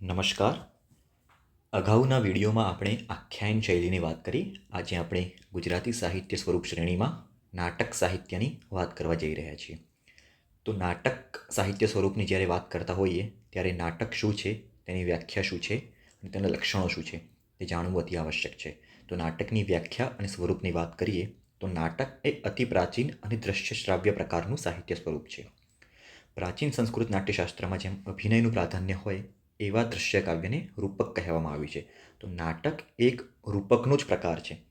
નમસ્કાર. અગાઉના વિડીયોમાં આપણે આખ્યાન શૈલીની વાત કરી. આજે આપણે ગુજરાતી સાહિત્ય સ્વરૂપ શ્રેણીમાં નાટક સાહિત્યની વાત કરવા જઈ રહ્યા છીએ. તો નાટક સાહિત્ય સ્વરૂપની જ્યારે વાત કરતા હોઈએ, ત્યારે નાટક શું છે, તેની વ્યાખ્યા શું છે અને તેના લક્ષણો શું છે, તે જાણવું અતિ આવશ્યક છે. તો નાટકની વ્યાખ્યા અને સ્વરૂપની વાત કરીએ, તો નાટક એ અતિ પ્રાચીન અને દ્રશ્ય શ્રાવ્ય પ્રકારનું સાહિત્ય સ્વરૂપ છે. પ્રાચીન સંસ્કૃત નાટ્યશાસ્ત્રમાં જેમ અભિનયનું પ્રાધાન્ય હોય એવા દૃશ્ય કાવ્યને રૂપક કહેવામાં આવ્યું છે. તો નાટક એક રૂપકનો જ પ્રકાર છે.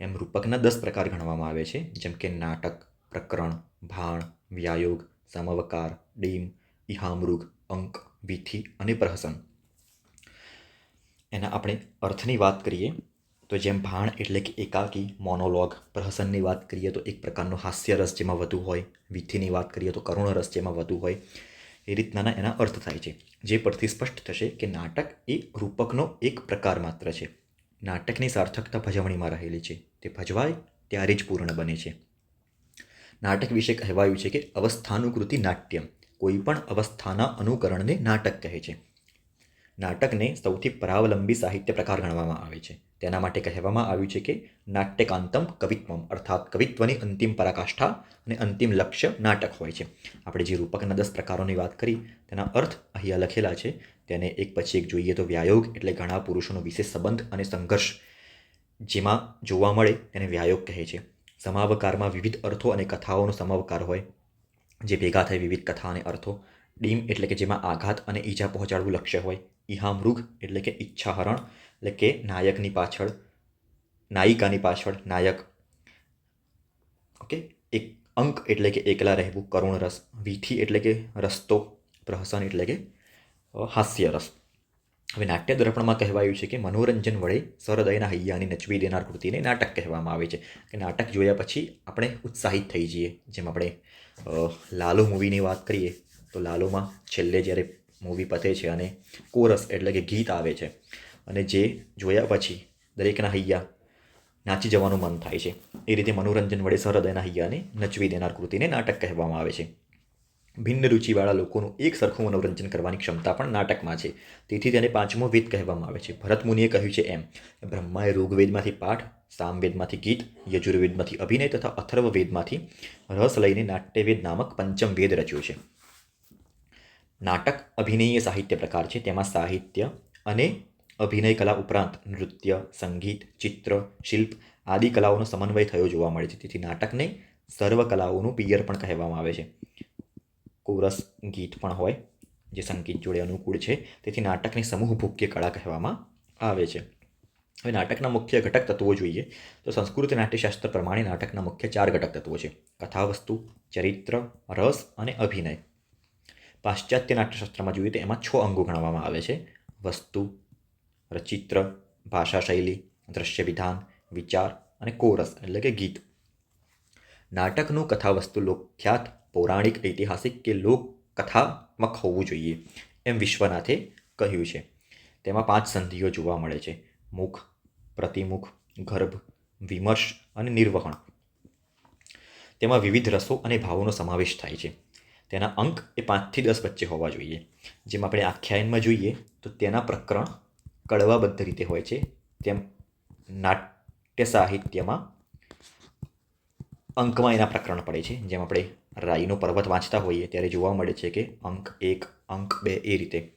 એમ રૂપકના દસ પ્રકાર ગણવામાં આવે છે. જેમ કે નાટક, પ્રકરણ, ભાણ, વ્યાયોગ, સમવકાર, ડીમ ઇહામૃગ અંક, વિધિ અને પ્રહસન. એના આપણે અર્થની વાત કરીએ, તો જેમ ભાણ એટલે કે એકાકી, મોનોલોગ, પ્રહસનની વાત કરીએ તો એક પ્રકારનો હાસ્ય રસ જેમાં વધુ હોય, વિધિની વાત કરીએ તો કરુણ રસ જેમાં વધુ હોય. એ રીતના એના અર્થ થાય છે. જે પરથી સ્પષ્ટ થશે કે નાટક એ રૂપકનો એક પ્રકાર માત્ર છે. નાટકની સાર્થકતા ભજવણીમાં રહેલી છે. તે ભજવાય ત્યારે જ પૂર્ણ બને છે. નાટક વિશે કહેવાયું છે કે અવસ્થાનુકૃતિ નાટ્યમ. કોઈ પણ અવસ્થાના અનુકરણને નાટક કહે છે. નાટકને સૌથી પરાવલંબી સાહિત્ય પ્રકાર ગણવામાં આવે છે. તેના માટે કહેવામાં આવ્યું છે કે નાટ્યકાંતમ કવિત્વમ, અર્થાત કવિત્વની અંતિમ પરાકાષ્ઠા અને અંતિમ લક્ષ્ય નાટક હોય છે. આપણે જે રૂપકના દસ પ્રકારોની વાત કરી, તેના અર્થ અહીંયા લખેલા છે. તેને એક પછી એક જોઈએ તો વ્યાયોગ એટલે ઘણા પુરુષોનો વિશેષ સંબંધ અને સંઘર્ષ, જેમાં જોવા મળે તેને વ્યાયોગ કહે છે. સમાવકારમાં વિવિધ અર્થો અને કથાઓનો સમાવકાર હોય, જે ભેગા થાય વિવિધ કથા અને અર્થો. ડીમ એટલે કે જેમાં આઘાત અને ઈજા પહોંચાડવું લક્ષ્ય હોય. ઇહામૃગ એટલે કે ઈચ્છાહરણ, એટલે કે નાયકની પાછળ, નાયિકાની પાછળ નાયક. ઓકે? એક અંક એટલે કે એકલા રહેવું, કરુણ રસ. વિધિ એટલે કે રસ્તો, પ્રહસન એટલે કે હાસ્ય રસ. હવે નાટ્ય દર્પણમાં કહેવાયું છે કે મનોરંજન વડે સરદયના હૈયાની નચવી દેનાર કૃતિને નાટક કહેવામાં આવે છે. કે નાટક જોયા પછી આપણે ઉત્સાહિત થઈ જઈએ. જેમ આપણે લાલો મૂવીની વાત કરીએ તો લાલોમાં છેલ્લે જ્યારે મૂવી પતે છે અને કોરસ એટલે કે ગીત આવે છે અને જે જોયા પછી દરેકના હૈયા નાચી જવાનું મન થાય છે. એ રીતે મનોરંજન વડે સરહૃદયના હૈયાને નચવી દેનાર કૃતિને નાટક કહેવામાં આવે છે. ભિન્ન રુચિવાળા લોકોનું એક સરખું મનોરંજન કરવાની ક્ષમતા પણ નાટકમાં છે. તેથી તેને પાંચમો વેદ કહેવામાં આવે છે. ભરત મુનિએ કહ્યું છે એમ, બ્રહ્માએ ઋગ્વેદમાંથી પાઠ, સામવેદમાંથી ગીત, યજુર્વેદમાંથી અભિનય તથા અથર્વવેદમાંથી રસ લઈને નાટ્યવેદ નામક પંચમ વેદ રચ્યો છે. નાટક અભિનયીય સાહિત્ય પ્રકાર છે. તેમાં સાહિત્ય અને અભિનય કલા ઉપરાંત નૃત્ય, સંગીત, ચિત્ર, શિલ્પ આદિ કલાઓનો સમન્વય થયો જોવા મળે છે. તેથી નાટકને સર્વ કલાઓનું પિયર પણ કહેવામાં આવે છે. કોરસ ગીત પણ હોય, જે સંગીત જોડે અનુકૂળ છે. તેથી નાટકને સમૂહ ભૂક્ય કળા કહેવામાં આવે છે. હવે નાટકના મુખ્ય ઘટક તત્વો જોઈએ. તો સંસ્કૃત નાટ્યશાસ્ત્ર પ્રમાણે નાટકના મુખ્ય ચાર ઘટક તત્વો છે. કથાવસ્તુ, ચરિત્ર, રસ અને અભિનય. પાશ્ચાત્ય નાટ્યશાસ્ત્રમાં જોઈએ તો એમાં છ અંગો ગણવામાં આવે છે. વસ્તુ, રચિત્ર ભાષા શૈલી દ્રશ્ય વિધાન વિચાર અને કોરસ એટલે કે ગીત. નાટકનું કથાવસ્તુ લોકખ્યાત, પૌરાણિક, ઐતિહાસિક કે લોક કથાત્મક હોવું જોઈએ એમ વિશ્વનાથે કહ્યું છે. તેમાં પાંચ સંધિઓ જોવા મળે છે. મુખ, પ્રતિમુખ, ગર્ભ, વિમર્શ અને નિર્વહણ. તેમાં વિવિધ રસો અને ભાવોનો સમાવેશ થાય છે. તેના અંક એ પાંચથી દસ વચ્ચે હોવા જોઈએ. જેમ આપણે આખ્યાયનમાં જોઈએ, તો તેના પ્રકરણ કડવાબદ્ધ રીતે હોય છે. તેમ નાટ્ય સાહિત્યમાં અંકમાં એના પ્રકરણ પડે છે. જેમ આપણે રાઈનો પર્વત વાંચતા હોઈએ, ત્યારે જોવા મળે છે કે અંક એક, અંક બે એ રીતે.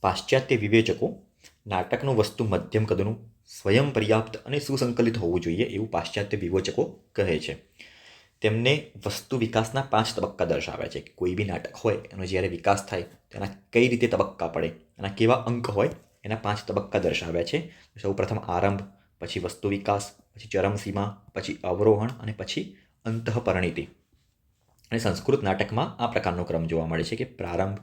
પાશ્ચાત્ય વિવેચકો નાટકનું વસ્તુ મધ્યમ કદનું સ્વયં પર્યાપ્ત અને સુસંકલિત હોવું જોઈએ એવું પાશ્ચાત્ય વિવેચકો કહે છે. તેમને વસ્તુ વિકાસના પાંચ તબક્કા દર્શાવે છે. કે કોઈ બી નાટક હોય, એનો જ્યારે વિકાસ થાય તેના કઈ રીતે તબક્કા પડે, એના કેવા અંક હોય, એના પાંચ તબક્કા દર્શાવ્યા છે. સૌ પ્રથમ આરંભ, પછી વસ્તુ વિકાસ, પછી ચરમસીમા, પછી અવરોહણ અને પછી અંતઃપરિણીતિ. અને સંસ્કૃત નાટકમાં આ પ્રકારનો ક્રમ જોવા મળે છે કે પ્રારંભ,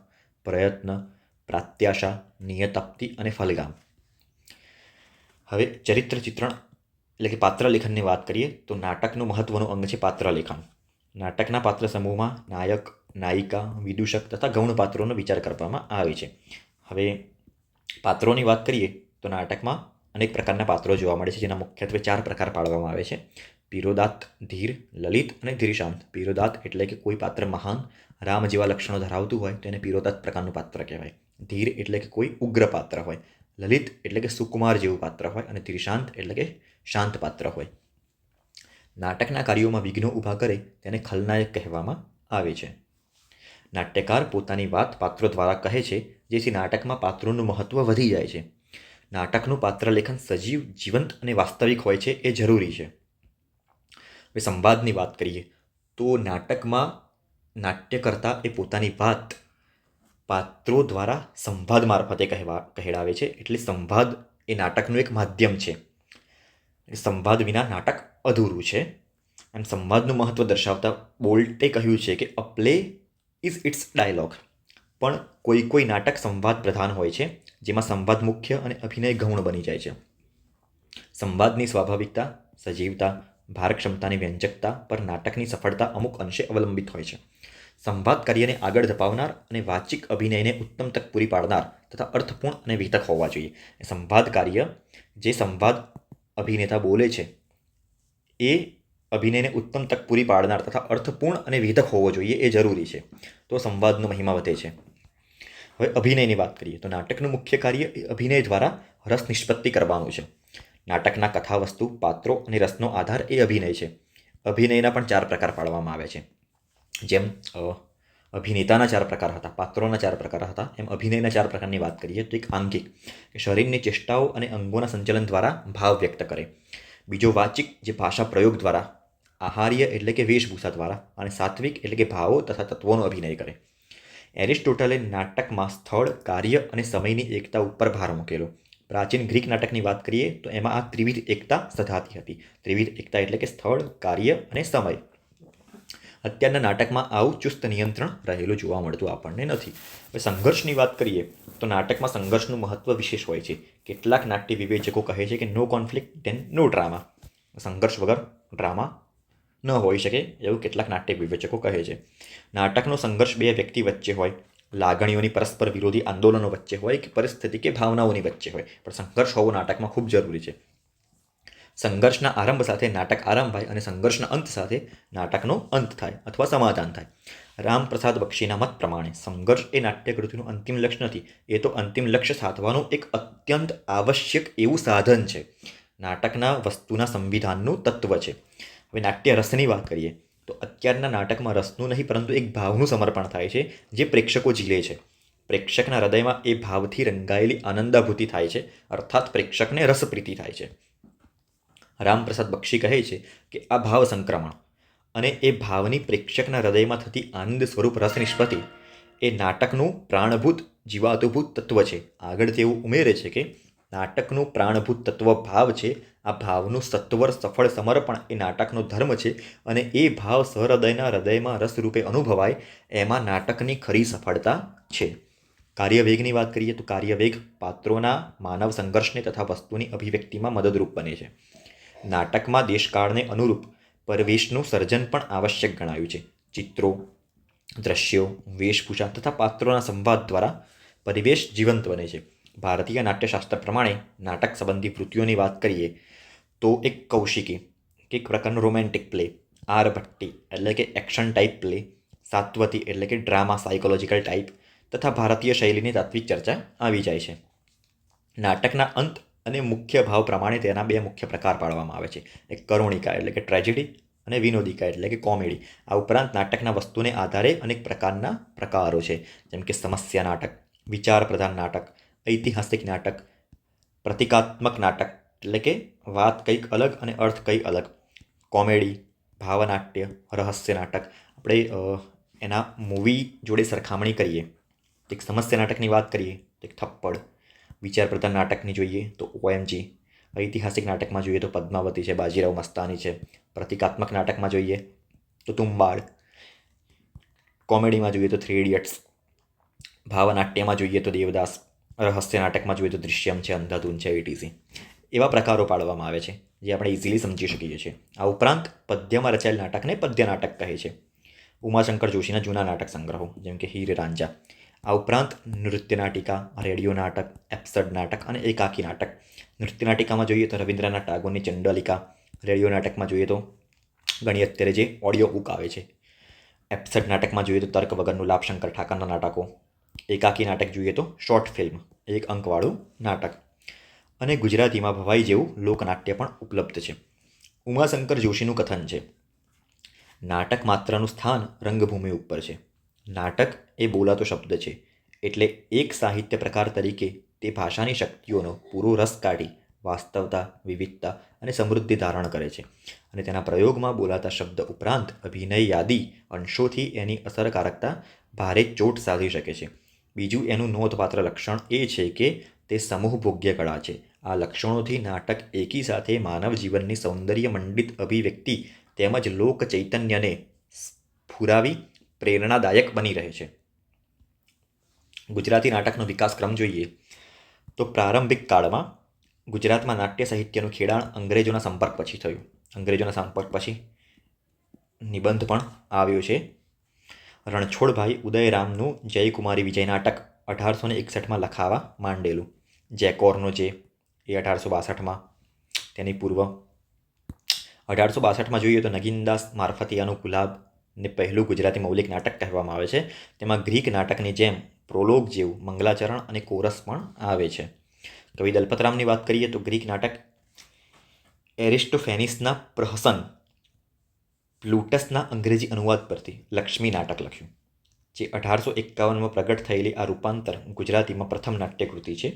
પ્રયત્ન, પ્રાત્યાશા, નિયતપ્તિ અને ફલગામ. હવે ચરિત્ર ચિત્રણ એટલે કે પાત્ર લેખનની વાત કરીએ, તો નાટકનું મહત્વનું અંગ છે પાત્ર લેખન નાટકના પાત્ર સમૂહમાં નાયક, નાયિકા, વિદૂષક તથા ગૌણ પાત્રોનો વિચાર કરવામાં આવે છે. હવે પાત્રોની વાત કરીએ, તો નાટકમાં અનેક પ્રકારના પાત્રો જોવા મળે છે, જેના મુખ્યત્વે ચાર પ્રકાર પાડવામાં આવે છે. પીરોદાત, ધીર, લલિત અને ધીરશાંત. પીરોદાત એટલે કે કોઈ પાત્ર મહાન, રામ જેવા લક્ષણો ધરાવતું હોય તો એને પીરોતક પ્રકારનું પાત્ર કહેવાય. ધીર એટલે કે કોઈ ઉગ્ર પાત્ર હોય. લલિત એટલે કે સુકુમાર જેવું પાત્ર હોય અને ધીરશાંત એટલે કે શાંત પાત્ર હોય. નાટકના કાર્યોમાં વિઘ્નો ઊભા કરે તેને ખલનાયક કહેવામાં આવે છે. નાટ્યકાર પોતાની વાત પાત્રો દ્વારા કહે છે, જેથી નાટકમાં પાત્રોનું મહત્ત્વ વધી જાય છે. નાટકનું પાત્ર લેખન સજીવ, જીવંત અને વાસ્તવિક હોય છે એ જરૂરી છે. હવે સંવાદની વાત કરીએ, તો નાટકમાં નાટ્યકર્તા એ પોતાની વાત પાત્રો દ્વારા સંવાદ મારફતે કહેવા, કહેડાવે છે, એટલે સંવાદ એ નાટકનું એક માધ્યમ છે. સંવાદ વિના નાટક અધૂરું છે. એમ સંવાદનું મહત્ત્વ દર્શાવતા બોલ્ટે કહ્યું છે કે a play is it's dialogue પણ કોઈ કોઈ નાટક સંવાદ પ્રધાન હોય છે, જેમાં સંવાદ મુખ્ય અને અભિનય ગૌણ બની જાય છે. સંવાદની સ્વાભાવિકતા, સજીવતા, ભારક્ષમતાની વ્યંજકતા પર નાટકની સફળતા અમુક અંશે અવલંબિત હોય છે. સંવાદ કાર્યને આગળ ધપાવનાર અને વાચિક અભિનયને ઉત્તમ તક પૂરી પાડનાર તથા અર્થપૂર્ણ અને વિતક હોવા જોઈએ. સંવાદ કાર્ય, જે સંવાદ અભિનેતા બોલે છે. એ અભિનયને ઉત્તમ તક પૂરી પાડનાર તથા અર્થપૂર્ણ અને વેધક હોવો જોઈએ એ જરૂરી છે. તો સંવાદનો મહિમા વધે છે. હવે અભિનયની વાત કરીએ તો નાટકનું મુખ્ય કાર્ય એ અભિનય દ્વારા રસ નિષ્પત્તિ કરવાનું છે. નાટકના કથા વસ્તુ પાત્રો અને રસનો આધાર એ અભિનય છે. અભિનયના પણ ચાર પ્રકાર પાડવામાં આવે છે. જેમ અભિનેતાના ચાર પ્રકાર હતા, પાત્રોના ચાર પ્રકાર હતા. એમ અભિનયના ચાર પ્રકારની વાત કરીએ તો એક આંગિક શરીરની ચેષ્ટાઓ અને અંગોના સંચલન દ્વારા ભાવ વ્યક્ત કરે. બીજો વાચિક, જે ભાષા પ્રયોગ દ્વારા, આહાર્ય એટલે કે વેશભૂષા દ્વારા અને સાત્વિક એટલે કે ભાવો તથા તત્વોનો અભિનય કરે. એરિસ્ટોટલે નાટકમાં સ્થળ, કાર્ય અને સમયની એકતા ઉપર ભાર મૂકેલો. પ્રાચીન ગ્રીક નાટકની વાત કરીએ તો એમાં આ ત્રિવિધ એકતા સધાતી હતી. ત્રિવિધ એકતા એટલે કે સ્થળ, કાર્ય અને સમય. અત્યારના નાટકમાં આવું ચુસ્ત નિયંત્રણ રહેલું જોવા મળતું આપણને નથી. હવે સંઘર્ષની વાત કરીએ, તો નાટકમાં સંઘર્ષનું મહત્વ વિશેષ હોય છે. કેટલાક નાટ્ય વિવેચકો કહે છે કે no conflict then no drama સંઘર્ષ વગર ડ્રામા ન હોઈ શકે એવું કેટલાક નાટ્ય વિવેચકો કહે છે. નાટકનો સંઘર્ષ બે વ્યક્તિ વચ્ચે હોય, લાગણીઓની પરસ્પર વિરોધી આંદોલનો વચ્ચે હોય કે પરિસ્થિતિ કે ભાવનાઓની વચ્ચે હોય. પણ સંઘર્ષ હોવો નાટકમાં ખૂબ જરૂરી છે. સંઘર્ષના આરંભ સાથે નાટક આરંભાય અને સંઘર્ષના અંત સાથે નાટકનો અંત થાય અથવા સમાધાન થાય. રામપ્રસાદ બક્ષીના મત પ્રમાણે સંઘર્ષ એ નાટ્યકૃતિનું અંતિમ લક્ષ્ય નથી. એ તો અંતિમ લક્ષ્ય સાધવાનું એક અત્યંત આવશ્યક એવું સાધન છે. નાટકના વસ્તુના સંવિધાનનું તત્વ છે. હવે નાટ્ય રસની વાત કરીએ તો અત્યારના નાટકમાં રસનું નહીં પરંતુ એક ભાવનું સમર્પણ થાય છે જે પ્રેક્ષકો ઝીલે છે. પ્રેક્ષકના હૃદયમાં એ ભાવથી રંગાયેલી આનંદાભૂતિ થાય છે. અર્થાત પ્રેક્ષકને રસપ્રીતિ થાય છે. રામપ્રસાદ બક્ષી કહે છે કે આ ભાવ સંક્રમણ અને એ ભાવની પ્રેક્ષકના હૃદયમાં થતી આનંદ સ્વરૂપ રસ નિષ્પત્તિ એ નાટકનું પ્રાણભૂત જીવાતુભૂત તત્વ છે. આગળ તેવું ઉમેરે છે કે નાટકનું પ્રાણભૂત તત્વ ભાવ છે. આ ભાવનું સત્વર સફળ સમર્પણ એ નાટકનો ધર્મ છે અને એ ભાવ સહૃદયના હૃદયમાં રસરૂપે અનુભવાય એમાં નાટકની ખરી સફળતા છે. કાર્યવેગની વાત કરીએ તો કાર્યવેગ પાત્રોના માનવ સંઘર્ષને તથા વસ્તુની અભિવ્યક્તિમાં મદદરૂપ બને છે. નાટકમાં દેશકાળને અનુરૂપ પરવેશનું સર્જન પણ આવશ્યક ગણાયું છે. ચિત્રો, દ્રશ્યો, વેશભૂષા તથા પાત્રોના સંવાદ દ્વારા પરિવેશ જીવંત બને છે. ભારતીય નાટ્યશાસ્ત્ર પ્રમાણે નાટક સંબંધી વૃત્તિઓની વાત કરીએ તો એક કૌશિકી એક પ્રકારનો રોમેન્ટિક પ્લે આર ભટ્ટી એટલે કે એક્શન ટાઈપ પ્લે સાત્વતી એટલે કે ડ્રામા સાયકોલોજીકલ ટાઈપ તથા ભારતીય શૈલીની તાત્વિક ચર્ચા આવી જાય છે. નાટકના અંત અને મુખ્ય ભાવ પ્રમાણે તેના બે મુખ્ય પ્રકાર પાડવામાં આવે છે. એક કરુણિકા એટલે કે ટ્રેજેડી અને વિનોદિકા એટલે કે કોમેડી આ ઉપરાંત નાટકના વસ્તુને આધારે અનેક પ્રકારના પ્રકારો છે. જેમ કે સમસ્યા નાટક વિચાર પ્રધાન નાટક, ઐતિહાસિક નાટક, પ્રતિકાત્મક નાટક એટલે કે વાત કંઈક અલગ અને અર્થ કંઈક અલગ. કોમેડી, ભાવનાટ્ય, રહસ્ય નાટક. આપણે એના મૂવી જોડે સરખામણી કરીએ. એક સમસ્યા નાટકની વાત કરીએ એક થપ્પડ. વિચાર પ્રધાન નાટકની જોઈએ તો ઓએમજી ઐતિહાસિક નાટકમાં જોઈએ તો પદ્માવતી છે, બાજીરાવ મસ્તાની છે. પ્રતિકાત્મક નાટકમાં જોઈએ તો તુંબાડ. કોમેડીમાં જોઈએ તો થ્રી ઇડિયટ્સ. ભાવનાટ્યમાં જોઈએ તો દેવદાસ. રહસ્ય નાટકમાં જોઈએ તો દૃશ્યમ છે, અંધાધૂન છે એટીસી એવા પ્રકારો પાડવામાં આવે છે, જે આપણે ઇઝીલી સમજી શકીએ છીએ. આ ઉપરાંત પદ્યમાં રચાયેલ નાટકને પદ્ય નાટક કહે છે. ઉમાશંકર જોશીના જૂના નાટક સંગ્રહો, જેમ કે હીર રાંજા આ ઉપરાંત નૃત્ય નાટિકા, રેડિયો નાટક, એપ્સડ નાટક અને એકાકી નાટક. નૃત્ય નાટિકામાં જોઈએ તો રવિન્દ્રનાથ ટાગોરની ચંડલિકા. રેડિયો નાટકમાં જોઈએ તો ઘણી અત્યારે જે ઓડિયો બુક આવે છે. એપ્સડ નાટકમાં જોઈએ તો તર્ક વગરનું લાભશંકર ઠાકરના નાટકો. એકાકી નાટક જોઈએ તો શોર્ટ ફિલ્મ, એક અંકવાળું નાટક. અને ગુજરાતીમાં ભવાઈ જેવું લોકનાટ્ય પણ ઉપલબ્ધ છે. ઉમાશંકર જોશીનું કથન છે. નાટક માત્રનું સ્થાન રંગભૂમિ ઉપર છે. નાટક એ બોલાતો શબ્દ છે. એટલે એક સાહિત્ય પ્રકાર તરીકે તે ભાષાની શક્તિઓનો પૂરો રસ કાઢી વાસ્તવતા, વિવિધતા અને સમૃદ્ધિ ધારણ કરે છે. અને તેના પ્રયોગમાં બોલાતા શબ્દ ઉપરાંત અભિનય યાદી અંશોથી એની અસરકારકતા ભારે ચોટ સાધી શકે છે. બીજું એનું નોંધપાત્ર લક્ષણ એ છે કે તે સમૂહ ભોગ્ય કળા છે. આ લક્ષણોથી નાટક એકી સાથે માનવ જીવનની સૌંદર્ય મંડિત અભિવ્યક્તિ તેમજ લોક ચૈતન્યને ફુરાવી પ્રેરણાદાયક બની રહે છે. ગુજરાતી નાટકનો વિકાસક્રમ જોઈએ, તો પ્રારંભિક કાળમાં ગુજરાતમાં નાટ્ય સાહિત્યનું ખેડાણ અંગ્રેજોના સંપર્ક પછી થયું. અંગ્રેજોના સંપર્ક પછી નિબંધ પણ આવ્યો છે. રણછોડભાઈ ઉદયરામનું જયકુમારી વિજય નાટક અઢારસો ને એકસઠમાં લખાવા માંડેલું. જેકોરનો જે, એ અઢારસો બાસઠમાં તેની પૂર્વ. અઢારસો બાસઠમાં જોઈએ તો નગીનદાસ મારફતિયાનું ગુલાબ ને પહેલું ગુજરાતી મૌલિક નાટક કહેવામાં આવે છે. તેમાં ગ્રીક નાટકની જેમ પ્રોલોગ જેવું મંગલાચરણ અને કોરસ પણ આવે છે. કવિ દલપતરામની વાત કરીએ તો ગ્રીક નાટક એરિસ્ટોફેનિસના પ્રહસન પ્લુટસના અંગ્રેજી અનુવાદ પરથી લક્ષ્મી નાટક લખ્યું, જે અઢારસો એકાવનમાં પ્રગટ થયેલી આ રૂપાંતર ગુજરાતીમાં પ્રથમ નાટ્યકૃતિ છે.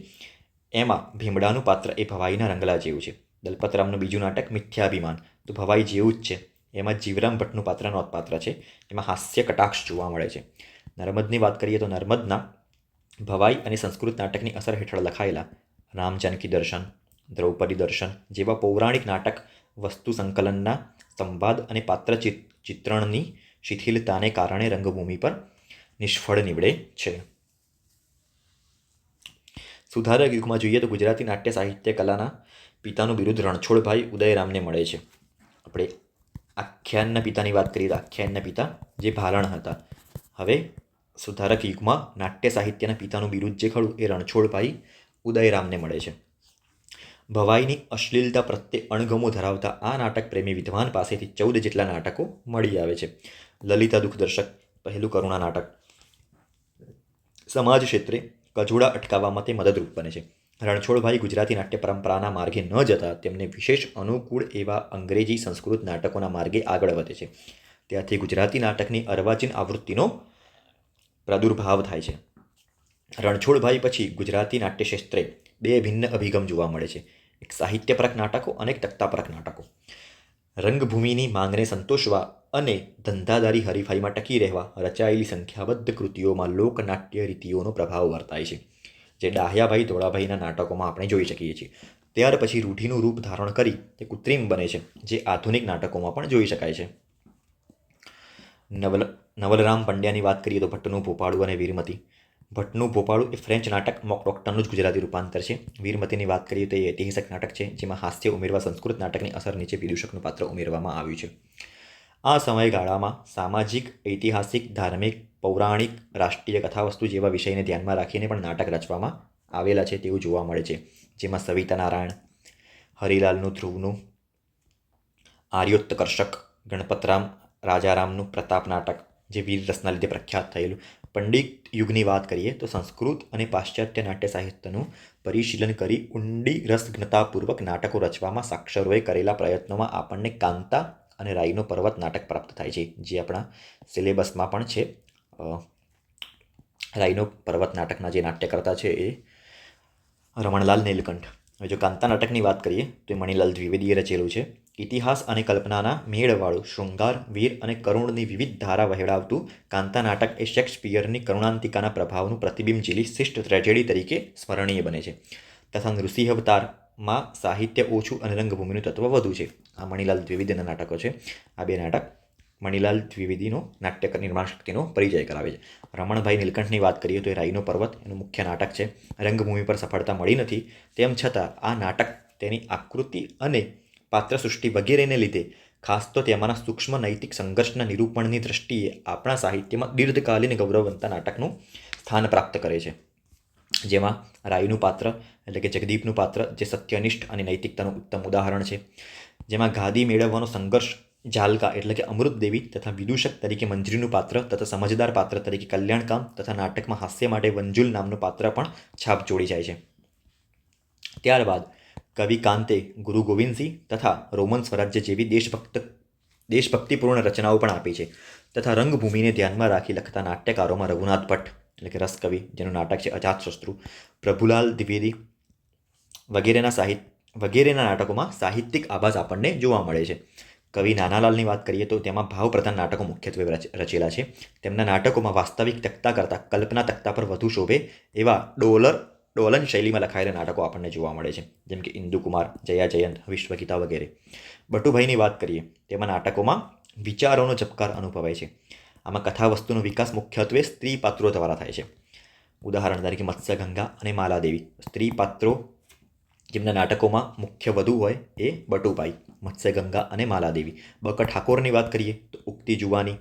એમાં ભીમડાનું પાત્ર એ ભવાઈના રંગલા જેવું છે. દલપતરામનું બીજું નાટક મિથ્યાભિમાન. તો ભવાઈ જેવું જ છે. એમાં જીવરામ ભટ્ટનું પાત્ર નોંધપાત્ર છે. એમાં હાસ્ય કટાક્ષ જોવા મળે છે. નર્મદની વાત કરીએ તો નર્મદના ભવાઈ અને સંસ્કૃત નાટકની અસર હેઠળ લખાયેલા રામ જાનકી દર્શન, દ્રૌપદી દર્શન જેવા પૌરાણિક નાટક વસ્તુ સંકલનના સંવાદ અને પાત્ર ચિત્રણની શિથિલતાને કારણે રંગભૂમિ પર નિષ્ફળ નીવડે છે. સુધારક યુગમાં જોઈએ તો ગુજરાતી નાટ્ય સાહિત્ય કલાના પિતાનું બિરુદ રણછોડભાઈ ઉદયરામને મળે છે. આપણે આખ્યાનના પિતાની વાત કરીએ તો આખ્યાનના પિતા જે ભારણ હતા. હવે સુધારક યુગમાં નાટ્ય સાહિત્યના પિતાનું બિરુદ જે ખરું એ રણછોડભાઈ ઉદયરામને મળે છે. ભવાઈની અશ્લીલતા પ્રત્યે અણગમો ધરાવતા આ નાટક પ્રેમી વિદ્વાન પાસેથી ચૌદ જેટલા નાટકો મળી આવે છે. લલિતા દુઃખદર્શક, પહેલું કરુણા નાટક. સમાજ ક્ષેત્રે કજોડા અટકાવવામાં તે મદદરૂપ બને છે. રણછોડભાઈ ગુજરાતી નાટ્ય પરંપરાના માર્ગે ન જતા તેમને વિશેષ અનુકૂળ એવા અંગ્રેજી સંસ્કૃત નાટકોના માર્ગે આગળ વધે છે. ત્યાંથી ગુજરાતી નાટકની અર્વાચીન આવૃત્તિનો પ્રાદુર્ભાવ થાય છે. રણછોડભાઈ પછી ગુજરાતી નાટ્યશાસ્ત્રે બે ભિન્ન અભિગમ જોવા મળે છે. એક સાહિત્યપરક નાટકો અને એક તક્તાપરક નાટકો. રંગભૂમિની માંગને સંતોષવા અને ધંધાદારી હરીફાઈમાં ટકી રહેવા રચાયેલી સંખ્યાબદ્ધ કૃતિઓમાં લોકનાટ્ય રીતિઓનો પ્રભાવ વર્તાય છે, જે ડાહ્યાભાઈ ધોળાભાઈના નાટકોમાં આપણે જોઈ શકીએ છીએ. ત્યાર પછી રૂઢિનું રૂપ ધારણ કરી તે કૃત્રિમ બને છે, જે આધુનિક નાટકોમાં પણ જોઈ શકાય છે. નવલ નવલરામ પંડ્યાની વાત કરીએ તો ભટ્ટનું ભોપાળું અને વીરમતી. ભટ્ટનું ભોપાળું એ ફ્રેન્ચ નાટક મોક ડોક્ટરનું જ ગુજરાતી રૂપાંતર છે. વીરમતીની વાત કરીએ તો એ ઐતિહાસિક નાટક છે, જેમાં હાસ્ય ઉમેરવા સંસ્કૃત નાટકની અસર નીચે વિદૂષકનું પાત્ર ઉમેરવામાં આવ્યું છે. આ સમયગાળામાં સામાજિક, ઐતિહાસિક, ધાર્મિક, પૌરાણિક, રાષ્ટ્રીય કથાવસ્તુ જેવા વિષયને ધ્યાનમાં રાખીને પણ નાટક રચવામાં આવેલા છે તેવું જોવા મળે છે. જેમાં સવિતા નારાયણ, હરિલાલનું ધ્રુવનું, આર્યોત્કર્ષક, ગણપતરામ રાજારામનું પ્રતાપ નાટક જે વીર રસના લીધે પ્રખ્યાત થયેલું. પંડિત યુગની વાત કરીએ તો સંસ્કૃત અને પાશ્ચાત્ય નાટ્ય સાહિત્યનું પરિશીલન કરી ઊંડી રસઘ્નતાપૂર્વક નાટકો રચવામાં સાક્ષરોએ કરેલા પ્રયત્નોમાં આપણને કાંતા અને રાઈનો પર્વત નાટક પ્રાપ્ત થાય છે, જે આપણા સિલેબસમાં પણ છે. રાઈનો પર્વત નાટકના જે નાટ્યકર્તા છે એ રમણલાલ નીલકંઠ. હવે જો કાંતા નાટકની વાત કરીએ તો એ મણિલાલ દ્વિવેદીએ રચેલું છે. ઇતિહાસ અને કલ્પનાના મેળવાળું શૃંગાર, વીર અને કરુણની વિવિધ ધારા વહેવડાવતું કાંતા નાટક એ શેક્સપિયરની કરુણાંતિકાના પ્રભાવનું પ્રતિબિંબ ઝીલી શિષ્ટ ટ્રેજેડી તરીકે સ્મરણીય બને છે. તથા નૃસિંહવતારમાં સાહિત્ય ઓછું અને રંગભૂમિનું તત્વ વધુ છે. આ મણિલાલ દ્વિવેદીના નાટકો છે. આ બે નાટક મણિલાલ દ્વિવેદીનો નાટ્ય નિર્માણ શક્તિનો પરિચય કરાવે છે. રમણભાઈ નીલકંઠની વાત કરીએ તો એ રાઈનો પર્વત એનું મુખ્ય નાટક છે. રંગભૂમિ પર સફળતા મળી નથી. તેમ છતાં આ નાટક તેની આકૃતિ અને પાત્ર સૃષ્ટિ વગેરેને લીધે, ખાસ તો તેમાંના સૂક્ષ્મ નૈતિક સંઘર્ષના નિરૂપણની દૃષ્ટિએ આપણા સાહિત્યમાં દીર્ઘકાલીન ગૌરવવંતા નાટકનું સ્થાન પ્રાપ્ત કરે છે. જેમાં રાયનું પાત્ર, એટલે કે જગદીપનું પાત્ર, જે સત્યનિષ્ઠ અને નૈતિકતાનું ઉત્તમ ઉદાહરણ છે. જેમાં ગાદી મેળવવાનો સંઘર્ષ જાલકા એટલે કે અમૃત દેવી તથા વિદૂષક તરીકે મંજરીનું પાત્ર તથા સમજદાર પાત્ર તરીકે કલ્યાણકામ તથા નાટકમાં હાસ્ય માટે વંજુલ નામનું પાત્ર પણ છાપ જોડી જાય છે. ત્યારબાદ કવિ કાંતે ગુરુ ગોવિંદસિંહ તથા રોમન સ્વરાજ્ય જેવી દેશભક્ત, દેશભક્તિપૂર્ણ રચનાઓ પણ આપી છે. તથા રંગભૂમિને ધ્યાનમાં રાખી લખતા નાટ્યકારોમાં રઘુનાથ ભટ્ટ, એટલે કે રસકવિ, જેનું નાટક છે અજાતશત્રુ પ્રભુલાલ દ્વિવેદી વગેરેના સાહિત્ય વગેરેના નાટકોમાં સાહિત્યિક આભાસ આપણને જોવા મળે છે. કવિ નાનાલાલની વાત કરીએ તો તેમાં ભાવપ્રધાન નાટકો મુખ્યત્વે રચ- રચેલા છે. તેમના નાટકોમાં વાસ્તવિક તકતા કરતાં કલ્પના તકતા પર વધુ શોભે એવા ડોલર ડોલન શૈલીમાં લખાયેલા નાટકો આપણને જોવા મળે છે. જેમ કે ઇન્દુકુમાર, જયા જયંત, વિશ્વગીતા વગેરે. બટુભાઈની વાત કરીએ, તેમાં નાટકોમાં વિચારોનો ઝબકાર અનુભવાય છે. આમાં કથા વસ્તુનો વિકાસ મુખ્યત્વે સ્ત્રી પાત્રો દ્વારા થાય છે. ઉદાહરણ તરીકે મત્સ્યગંગા અને માલાદેવી. સ્ત્રી પાત્રો જેમના નાટકોમાં મુખ્ય વધુ હોય એ બટુભાઈ, મત્સ્યગંગા અને માલાદેવી. બક ઠાકોરની વાત કરીએ તો ઉક્તિ જુવાની,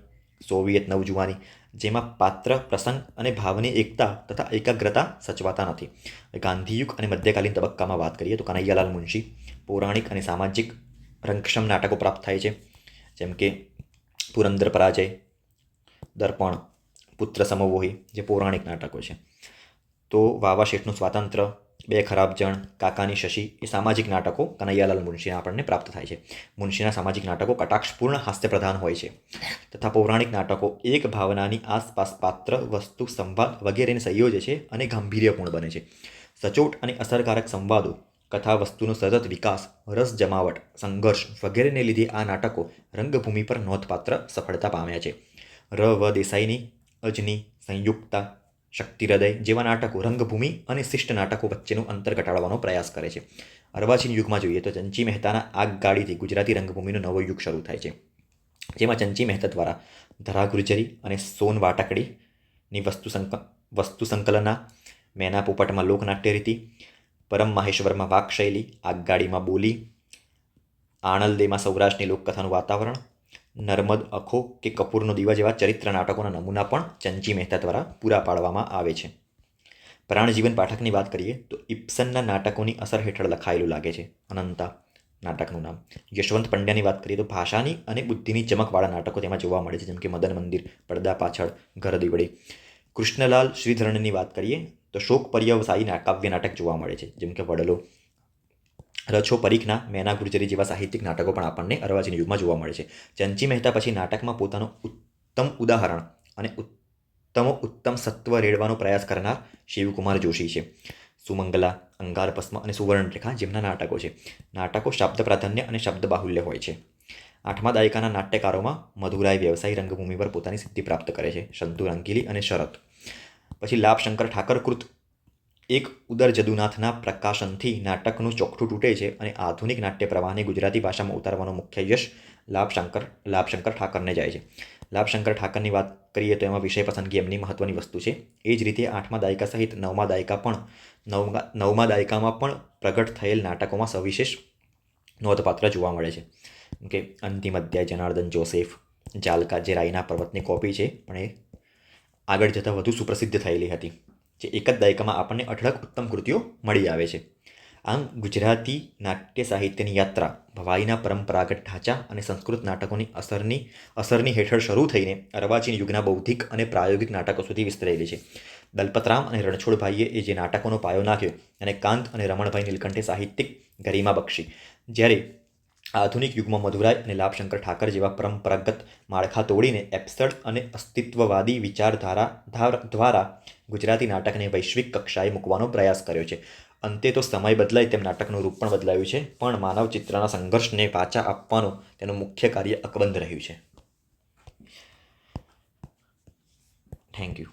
સોવિયત નવજુવાની જેમાં પાત્ર, પ્રસંગ અને ભાવની એકતા તથા એકાગ્રતા સચવાતા નથી. ગાંધીયુગ અને મધ્યકાલીન તબક્કામાં વાત કરીએ તો કનૈયાલાલ મુનશી પૌરાણિક અને સામાજિક રંગક્ષમ નાટકો પ્રાપ્ત થાય છે. જેમ કે પુરંદર પરાજય, દર્પણ, પુત્ર સમવોહી જે પૌરાણિક નાટકો છે. તો વાવા શેઠનું સ્વાતંત્ર્ય બે ખરાબ જણ, કાકાની શશી, એ સામાજિક નાટકો કનૈયાલાલ મુનશીના આપણને પ્રાપ્ત થાય છે. મુનશીના સામાજિક નાટકો કટાક્ષપૂર્ણ હાસ્યપ્રધાન હોય છે. તથા પૌરાણિક નાટકો એક ભાવનાની આસપાસ પાત્ર, વસ્તુ, સંવાદ વગેરેને સંયોજે છે અને ગાંભીર્યપૂર્ણ બને છે. સચોટ અને અસરકારક સંવાદો, કથા, વસ્તુનો સતત વિકાસ, રસ જમાવટ, સંઘર્ષ વગેરેને લીધે આ નાટકો રંગભૂમિ પર નોંધપાત્ર સફળતા પામ્યા છે. ર, વ દેસાઈની, અજની, સંયુક્તા શક્તિહૃદય જેવા નાટકો, રંગભૂમિ અને શિષ્ટ નાટકો વચ્ચેનું અંતર ઘટાડવાનો પ્રયાસ કરે છે. અર્વાચીન યુગમાં જોઈએ તો ચંચી મહેતાના આગગાડીથી ગુજરાતી રંગભૂમિનો નવો યુગ શરૂ થાય છે. જેમાં ચંચી મહેતા દ્વારા ધરા ગુર્જરી અને સોન વાટકડીની વસ્તુ વસ્તુ સંકલના, મેના પોપટમાં લોકનાટ્ય રીતિ, પરમ માહેશ્વરમાં વાક શૈલી આગગાડીમાં બોલી આણંદેમાં સૌરાષ્ટ્રની લોકકથાનું વાતાવરણ નર્મદ, અખો કે કપૂરનો દીવા જેવા ચરિત્ર નાટકોના નમૂના પણ ચંચી મહેતા દ્વારા પૂરા પાડવામાં આવે છે. પ્રાણજીવન પાઠકની વાત કરીએ તો ઇપ્સનના નાટકોની અસર હેઠળ લખાયેલું લાગે છે. અનંતા નાટકનું નામ. યશવંત પંડ્યાની વાત કરીએ તો ભાષાની અને બુદ્ધિની ચમકવાળા નાટકો તેમાં જોવા મળે છે, જેમ કે મદન મંદિર, પડદા પાછળ, ઘર દીવડી. કૃષ્ણલાલ શ્રીધરણની વાત કરીએ તો શોક પર્યવસાયી કાવ્ય નાટક જોવા મળે છે, જેમ કે વડલો રછો પરીખના મેના ગુર્જરી જેવા સાહિત્યિક નાટકો પણ આપણને અર્વાચીન યુગમાં જોવા મળે છે. ચંચી મહેતા પછી નાટકમાં પોતાનું ઉત્તમ ઉદાહરણ અને ઉત્તમો ઉત્તમ સત્વ રેડવાનો પ્રયાસ કરનાર શિવકુમાર જોશી છે. સુમંગલા અંગારપસ્મ અને સુવર્ણરેખા જેમના નાટકો છે. નાટકો શબ્દ પ્રાધાન્ય અને શબ્દ બાહુલ્ય હોય છે. આઠમા દાયકાના નાટ્યકારોમાં મધુરાય વ્યવસાયી રંગભૂમિ પર પોતાની સિદ્ધિ પ્રાપ્ત કરે છે. શંતુ રંગીલી અને શરત. પછી લાભશંકર ઠાકરકૃત એક ઉદર જદુનાથના પ્રકાશનથી નાટકનું ચોખ્ખું તૂટે છે અને આધુનિક નાટ્ય પ્રવાહને ગુજરાતી ભાષામાં ઉતારવાનો મુખ્ય યશ લાભશંકર લાભશંકર ઠાકરને જાય છે. લાભશંકર ઠાકરની વાત કરીએ તો એમાં વિષય પસંદગી એમની મહત્ત્વની વસ્તુ છે. એ જ રીતે આઠમા દાયકા સહિત નવમા દાયકા પણ નવમા નવમા દાયકામાં પણ પ્રગટ થયેલ નાટકોમાં સવિશેષ નોંધપાત્ર જોવા મળે છે. કે અંતિમ અધ્યાય જનાર્દન જોસેફ, જાલકા જે રાયના પર્વતની કોપી છે, પણ એ આગળ જતાં વધુ સુપ્રસિદ્ધ થયેલી હતી. જે એક જ દાયકામાં આપણને અઢળક ઉત્તમ કૃતિઓ મળી આવે છે. આમ ગુજરાતી નાટ્ય સાહિત્યની યાત્રા, ભવાઈના પરંપરાગત ઢાંચા અને સંસ્કૃત નાટકોની અસરની અસરની હેઠળ શરૂ થઈને અર્વાચીન યુગના બૌદ્ધિક અને પ્રાયોગિક નાટકો સુધી વિસ્તરેલી છે. દલપતરામ અને રણછોડભાઈએ એ જે નાટકોનો પાયો નાખ્યો અને કાંત અને રમણભાઈ નીલકંઠે સાહિત્યિક ગરિમા બક્ષી. જ્યારે આધુનિક યુગમાં મધુરાય અને લાભશંકર ઠાકર જેવા પરંપરાગત માળખા તોડીને એપ્સડ અને અસ્તિત્વવાદી વિચારધારા ધાર- દ્વારા ગુજરાતી નાટકને વૈશ્વિક કક્ષાએ મૂકવાનો પ્રયાસ કર્યો છે. અંતે તો સમય બદલાય તેમ નાટકનું રૂપ પણ બદલાયું છે, પણ માનવ ચિત્રના સંઘર્ષને પાછા આપવાનું તેનું મુખ્ય કાર્ય અકબંધ રહ્યું છે. Thank you